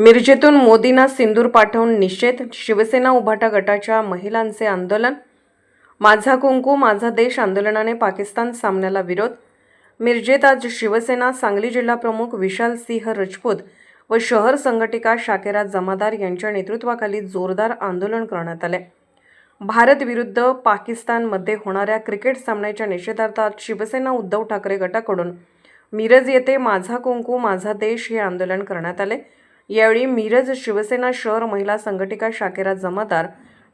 मिरजेतून मोदींना सिंदूर पाठवून निषेध शिवसेना उभाटा गटाच्या महिलांचे आंदोलन माझा कुंकू माझा देश आंदोलनाने पाकिस्तान सामन्याला विरोध मिरजेत आज शिवसेना सांगली जिल्हा प्रमुख विशाल सिंह राजपूत व शहर संघटिका शाकेरा जमादार यांच्या नेतृत्वाखाली जोरदार आंदोलन करण्यात आले. भारत विरुद्ध पाकिस्तानमध्ये होणाऱ्या क्रिकेट सामन्याच्या निषेधार्थात शिवसेना उद्धव ठाकरे गटाकडून मिरज येथे माझा कुंकू माझा देश हे आंदोलन करण्यात आले. यावेळी मिरज शिवसेना शहर महिला संघटिका शाकेरा जमादार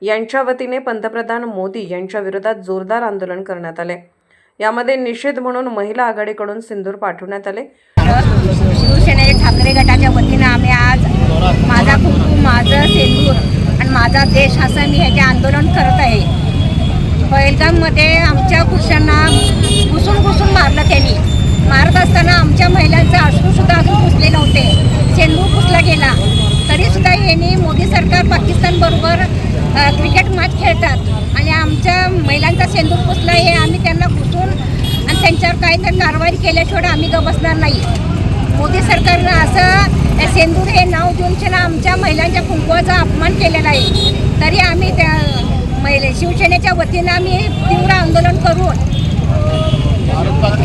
यांच्या वतीने पंतप्रधान मोदी यांच्या विरोधात जोरदार आंदोलन करण्यात आले. यामध्ये निषेध म्हणून महिला आघाडीकडून सिंदूर पाठवण्यात आले. शिवसेने ठाकरे गटाच्या वतीनं आम्ही आज माझा कुटुंब माझं सिंदूर आणि माझा देश असं मी ह्याचे आंदोलन करत आहे पहिलगाममध्ये आमच्या पुरुषांना घुसून घुसून मारलं त्यांनी. मारत असताना आमच्या महिलांचं अश्रूसुद्धा अजून पुसले नव्हते सेंदूर पुसला गेला तरीसुद्धा यांनी मोदी सरकार पाकिस्तानबरोबर अ, क्रिकेट मॅच खेळतात. आणि आमच्या महिलांचा सेंदूर पुसला हे आम्ही त्यांना घुसून आणि त्यांच्यावर काहीतरी कारवाई केल्याशिवाय आम्ही ग बसणार नाही. मोदी सरकारनं असं सेंदूर हे नाव देऊन आमच्या महिलांच्या कुंकवाचा अपमान केलेला आहे. तरी आम्ही त्या महिले शिवसेनेच्या वतीनं आम्ही तीव्र आंदोलन करून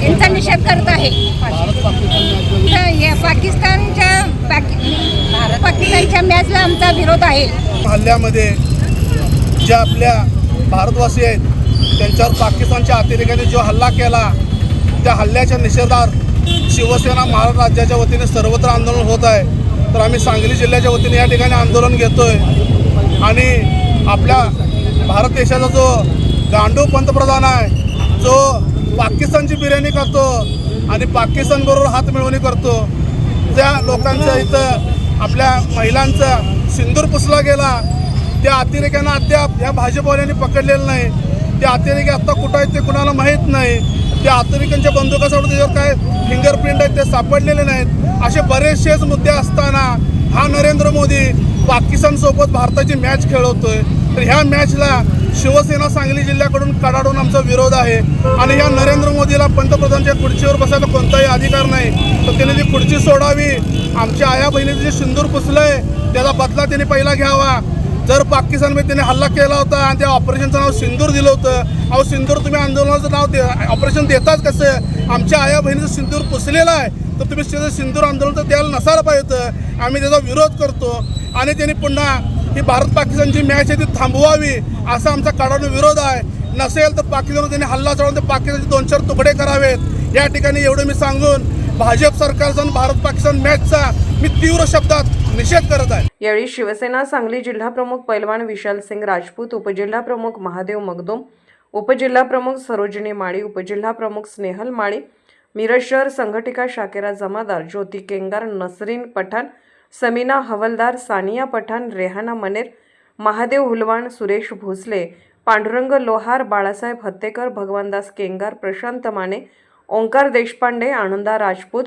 यांचा निषेध करत आहे. पाकिस्तानच्या पाकिस्तानच्या मॅचला आमचा विरोध आहे. हल्ल्यामध्ये ज्या आपल्या भारतवासी आहेत त्यांच्यावर पाकिस्तानच्या अतिरेक्याने जो हल्ला केला त्या हल्ल्याच्या निषेधार्थ शिवसेना महाराष्ट्र राज्याच्या वतीने सर्वत्र आंदोलन होत आहे. तर आम्ही सांगली जिल्ह्याच्या वतीने या ठिकाणी आंदोलन घेतोय. आणि आपल्या भारत देशाचा जो गांडू पंतप्रधान आहे जो पाकिस्तानची बिर्याणी करतो आणि पाकिस्तानबरोबर हात मिळवणी करतो. त्या लोकांचं इथं आपल्या महिलांचा सिंदूर पुसला गेला. त्या अतिरेक्यांना अद्याप या भाजपवाल्यांनी पकडलेलं नाही. त्या अतिरेकी आत्ता कुठं आहेत ते कुणाला माहीत नाही. त्या अतिरेक्यांच्या बंदुकासाठी त्याच्यावर काय फिंगरप्रिंट आहेत ते सापडलेले नाहीत. असे बरेचसेच मुद्दे असताना हा नरेंद्र मोदी पाकिस्तानसोबत भारताची मॅच खेळवतोय. तर ह्या मॅचला शिवसेना सांगली जिल्ह्याकडून कडाडून आमचा विरोध आहे. आणि ह्या नरेंद्र मोदीला पंतप्रधानच्या खुर्चीवर बसायला कोणताही अधिकार नाही. तर त्याने ती खुर्ची सोडावी. आमच्या आया बहिणीचं जे सिंदूर पुसलंय त्याचा बदला त्याने पहिला घ्यावा. जर पाकिस्तानमध्ये त्याने हल्ला केला होता आणि त्या ऑपरेशनचं नाव सिंदूर दिलं होतं अहो सिंदूर तुम्ही आंदोलनाचं नाव दे ऑपरेशन देताच कसं? आमच्या आया बहिणीचं सिंदूर पुसलेलं आहे. तर तुम्ही त्याचं सिंदूर आंदोलन तर द्यायला नसायला पाहिजे. होतं आम्ही त्याचा विरोध करतो. आणि त्यांनी पुन्हा ही भारत पाकिस्तानची मॅच आहे ती थांबवावी असा आमचा कडाडून विरोध आहे. नसेल तर पाकिस्तानवर त्यांनी हल्ला चढवून ते पाकिस्तानचे दोन चार तुकडे करावेत. या ठिकाणी एवढं मी सांगून भाजप सरकारचा आणि भारत पाकिस्तान मॅचचा मी तीव्र शब्दात निषेध करत आहे. यावेळी शिवसेना सांगली जिल्हा प्रमुख पैलवान विशाल सिंग राजपूत उपजिल्हा प्रमुख महादेव मगदोम उपजिल्हा प्रमुख सरोजिनी माळी उपजिल्हा प्रमुख स्नेहल माळी मिरज शहर संघटिका शाकेरा जमादार ज्योती केंगार नसरीन पठाण समीना हवलदार सानिया पठाण रेहाना मनेर महादेव हुलवाण सुरेश भोसले पांडुरंग लोहार बाळासाहेब हत्तेकर भगवानदास केंगार प्रशांत माने ओंकार देशपांडे आनंदा राजपूत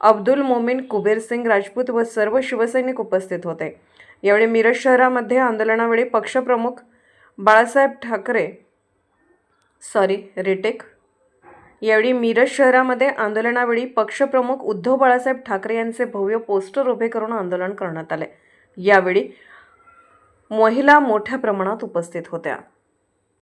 अब्दुल मोमीन कुबेर सिंग राजपूत व सर्व शिवसैनिक उपस्थित होते. यावेळी मिरज शहरामध्ये आंदोलनावेळी पक्षप्रमुख बाळासाहेब ठाकरे सॉरी रिटेक. यावेळी मिरज शहरामध्ये आंदोलनावेळी पक्षप्रमुख उद्धव बाळासाहेब ठाकरे यांचे भव्य पोस्टर उभे करून आंदोलन करण्यात आले. यावेळी महिला मोठ्या प्रमाणात उपस्थित होत्या.